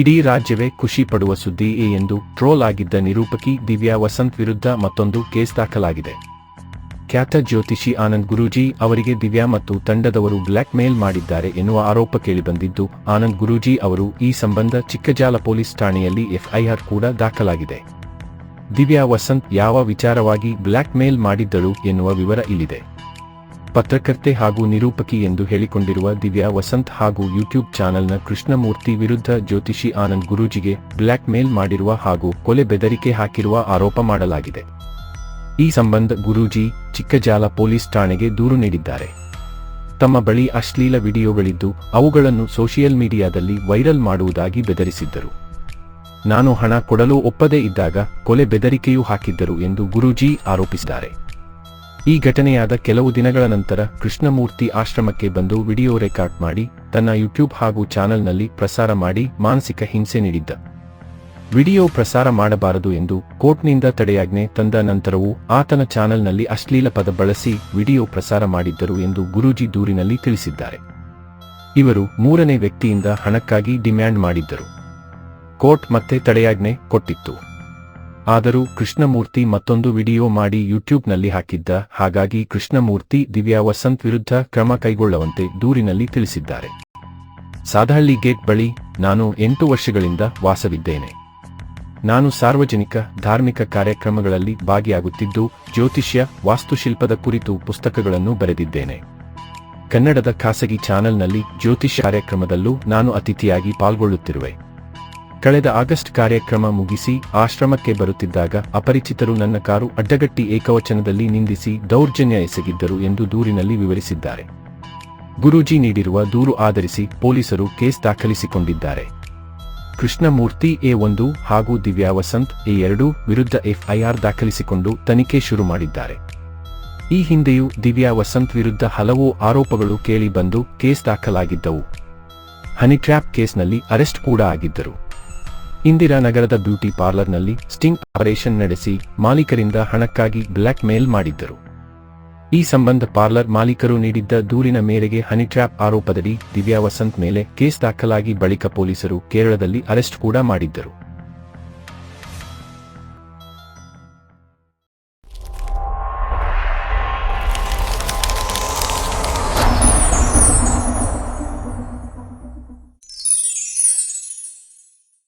ಇಡೀ ರಾಜ್ಯವೇ ಖುಷಿ ಪಡುವ ಸುದ್ದಿ ಎ ಎಂದು ಟ್ರೋಲ್ ಆಗಿದ್ದ ನಿರೂಪಕಿ ದಿವ್ಯಾ ವಸಂತ್ ವಿರುದ್ಧ ಮತ್ತೊಂದು ಕೇಸ್ ದಾಖಲಾಗಿದೆ. ಖ್ಯಾತ ಜ್ಯೋತಿಷಿ ಆನಂದ್ ಗುರೂಜಿ ಅವರಿಗೆ ದಿವ್ಯಾ ಮತ್ತು ತಂಡದವರು ಬ್ಲ್ಯಾಕ್ ಮೇಲ್ ಮಾಡಿದ್ದಾರೆ ಎನ್ನುವ ಆರೋಪ ಕೇಳಿಬಂದಿದ್ದು, ಆನಂದ್ ಗುರೂಜಿ ಅವರು ಈ ಸಂಬಂಧ ಚಿಕ್ಕಜಾಲ ಪೊಲೀಸ್ ಠಾಣೆಯಲ್ಲಿ ಎಫ್ಐಆರ್ ಕೂಡ ದಾಖಲಾಗಿದೆ. ದಿವ್ಯಾ ವಸಂತ್ ಯಾವ ವಿಚಾರವಾಗಿ ಬ್ಲ್ಯಾಕ್ ಮೇಲ್ ಮಾಡಿದ್ದಳು ಎನ್ನುವ ವಿವರ ಇಲ್ಲಿದೆ. ಪತ್ರಕರ್ತೆ ಹಾಗೂ ನಿರೂಪಕಿ ಎಂದು ಹೇಳಿಕೊಂಡಿರುವ ದಿವ್ಯಾ ವಸಂತ್ ಹಾಗೂ ಯೂಟ್ಯೂಬ್ ಚಾನೆಲ್ನ ಕೃಷ್ಣಮೂರ್ತಿ ವಿರುದ್ಧ ಜ್ಯೋತಿಷಿ ಆನಂದ್ ಗುರೂಜಿಗೆ ಬ್ಲ್ಯಾಕ್ ಮೇಲ್ ಮಾಡಿರುವ ಹಾಗೂ ಕೊಲೆ ಬೆದರಿಕೆ ಹಾಕಿರುವ ಆರೋಪ ಮಾಡಲಾಗಿದೆ. ಈ ಸಂಬಂಧ ಗುರೂಜಿ ಚಿಕ್ಕಜಾಲ ಪೊಲೀಸ್ ಠಾಣೆಗೆ ದೂರು ನೀಡಿದ್ದಾರೆ. ತಮ್ಮ ಬಳಿ ಅಶ್ಲೀಲ ವಿಡಿಯೋಗಳಿದ್ದು, ಅವುಗಳನ್ನು ಸೋಷಿಯಲ್ ಮೀಡಿಯಾದಲ್ಲಿ ವೈರಲ್ ಮಾಡುವುದಾಗಿ ಬೆದರಿಸಿದ್ದರು. ನಾನು ಹಣ ಕೊಡಲು ಒಪ್ಪದೇ ಇದ್ದಾಗ ಕೊಲೆ ಬೆದರಿಕೆಯೂ ಹಾಕಿದ್ದರು ಎಂದು ಗುರೂಜಿ ಆರೋಪಿಸಿದ್ದಾರೆ. ಈ ಘಟನೆಯಾದ ಕೆಲವು ದಿನಗಳ ನಂತರ ಕೃಷ್ಣಮೂರ್ತಿ ಆಶ್ರಮಕ್ಕೆ ಬಂದು ವಿಡಿಯೋ ರೆಕಾರ್ಡ್ ಮಾಡಿ, ತನ್ನ ಯೂಟ್ಯೂಬ್ ಹಾಗೂ ಚಾನೆಲ್ನಲ್ಲಿ ಪ್ರಸಾರ ಮಾಡಿ ಮಾನಸಿಕ ಹಿಂಸೆ ನೀಡಿದ್ದ. ವಿಡಿಯೋ ಪ್ರಸಾರ ಮಾಡಬಾರದು ಎಂದು ಕೋರ್ಟ್ನಿಂದ ತಡೆಯಾಜ್ಞೆ ತಂದ ನಂತರವೂ ಆತನ ಚಾನೆಲ್ನಲ್ಲಿ ಅಶ್ಲೀಲ ಪದ ಬಳಸಿ ವಿಡಿಯೋ ಪ್ರಸಾರ ಮಾಡಿದ್ದರು ಎಂದು ಗುರೂಜಿ ದೂರಿನಲ್ಲಿ ತಿಳಿಸಿದ್ದಾರೆ. ಇವರು ಮೂರನೇ ವ್ಯಕ್ತಿಯಿಂದ ಹಣಕ್ಕಾಗಿ ಡಿಮ್ಯಾಂಡ್ ಮಾಡಿದ್ದರು. ಕೋರ್ಟ್ ಮತ್ತೆ ತಡೆಯಾಜ್ಞೆ ಕೊಟ್ಟಿತ್ತು. ಆದರೂ ಕೃಷ್ಣಮೂರ್ತಿ ಮತ್ತೊಂದು ವಿಡಿಯೋ ಮಾಡಿ ಯೂಟ್ಯೂಬ್ನಲ್ಲಿ ಹಾಕಿದ್ದ, ಹಾಗಾಗಿ ಕೃಷ್ಣಮೂರ್ತಿ ದಿವ್ಯಾ ವಸಂತ್ ವಿರುದ್ಧ ಕ್ರಮ ಕೈಗೊಳ್ಳುವಂತೆ ದೂರಿನಲ್ಲಿ ತಿಳಿಸಿದ್ದಾರೆ. ಸಾದಹಳ್ಳಿ ಗೇಟ್ ಬಳಿ ನಾನು ಎಂಟು ವರ್ಷಗಳಿಂದ ವಾಸವಿದ್ದೇನೆ. ನಾನು ಸಾರ್ವಜನಿಕ, ಧಾರ್ಮಿಕ ಕಾರ್ಯಕ್ರಮಗಳಲ್ಲಿ ಭಾಗಿಯಾಗುತ್ತಿದ್ದು, ಜ್ಯೋತಿಷ್ಯ, ವಾಸ್ತುಶಿಲ್ಪದ ಕುರಿತು ಪುಸ್ತಕಗಳನ್ನು ಬರೆದಿದ್ದೇನೆ. ಕನ್ನಡದ ಖಾಸಗಿ ಚಾನೆಲ್ನಲ್ಲಿ ಜ್ಯೋತಿಷ್ಯ ಕಾರ್ಯಕ್ರಮದಲ್ಲೂ ನಾನು ಅತಿಥಿಯಾಗಿ ಪಾಲ್ಗೊಳ್ಳುತ್ತಿರುವೆ. ಕಳೆದ ಆಗಸ್ಟ್ ಕಾರ್ಯಕ್ರಮ ಮುಗಿಸಿ ಆಶ್ರಮಕ್ಕೆ ಬರುತ್ತಿದ್ದಾಗ ಅಪರಿಚಿತರು ನನ್ನ ಕಾರು ಅಡ್ಡಗಟ್ಟಿ ಏಕವಚನದಲ್ಲಿ ನಿಂದಿಸಿ ದೌರ್ಜನ್ಯ ಎಸಗಿದ್ದರು ಎಂದು ದೂರಿನಲ್ಲಿ ವಿವರಿಸಿದ್ದಾರೆ. ಗುರೂಜಿ ನೀಡಿರುವ ದೂರು ಆಧರಿಸಿ ಪೊಲೀಸರು ಕೇಸ್ ದಾಖಲಿಸಿಕೊಂಡಿದ್ದಾರೆ. ಕೃಷ್ಣಮೂರ್ತಿ ಎ ಒಂದು ಹಾಗೂ ದಿವ್ಯಾ ವಸಂತ್ ಎ ಎರಡು ವಿರುದ್ಧ ಎಫ್ಐಆರ್ ದಾಖಲಿಸಿಕೊಂಡು ತನಿಖೆ ಶುರು ಮಾಡಿದ್ದಾರೆ. ಈ ಹಿಂದೆಯೂ ದಿವ್ಯಾ ವಸಂತ್ ವಿರುದ್ಧ ಹಲವು ಆರೋಪಗಳು ಕೇಳಿಬಂದು ಕೇಸ್ ದಾಖಲಾಗಿದ್ದವು. ಹನಿಟ್ರ್ಯಾಪ್ ಕೇಸ್ನಲ್ಲಿ ಅರೆಸ್ಟ್ ಕೂಡ ಆಗಿದ್ದರು. ಇಂದಿರಾನಗರದ ಬ್ಯೂಟಿ ಪಾರ್ಲರ್ನಲ್ಲಿ ಸ್ಟಿಂಗ್ ಆಪರೇಷನ್ ನಡೆಸಿ ಮಾಲೀಕರಿಂದ ಹಣಕ್ಕಾಗಿ ಬ್ಲ್ಯಾಕ್ ಮೇಲ್ ಮಾಡಿದ್ದರು. ಈ ಸಂಬಂಧ ಪಾರ್ಲರ್ ಮಾಲೀಕರು ನೀಡಿದ್ದ ದೂರಿನ ಮೇರೆಗೆ ಹನಿಟ್ರ್ಯಾಪ್ ಆರೋಪದಡಿ ದಿವ್ಯಾ ವಸಂತ್ ಮೇಲೆ ಕೇಸ್ ದಾಖಲಾಗಿ ಬಳಿಕ ಪೊಲೀಸರು ಕೇರಳದಲ್ಲಿ ಅರೆಸ್ಟ್ ಕೂಡ ಮಾಡಿದ್ದರು.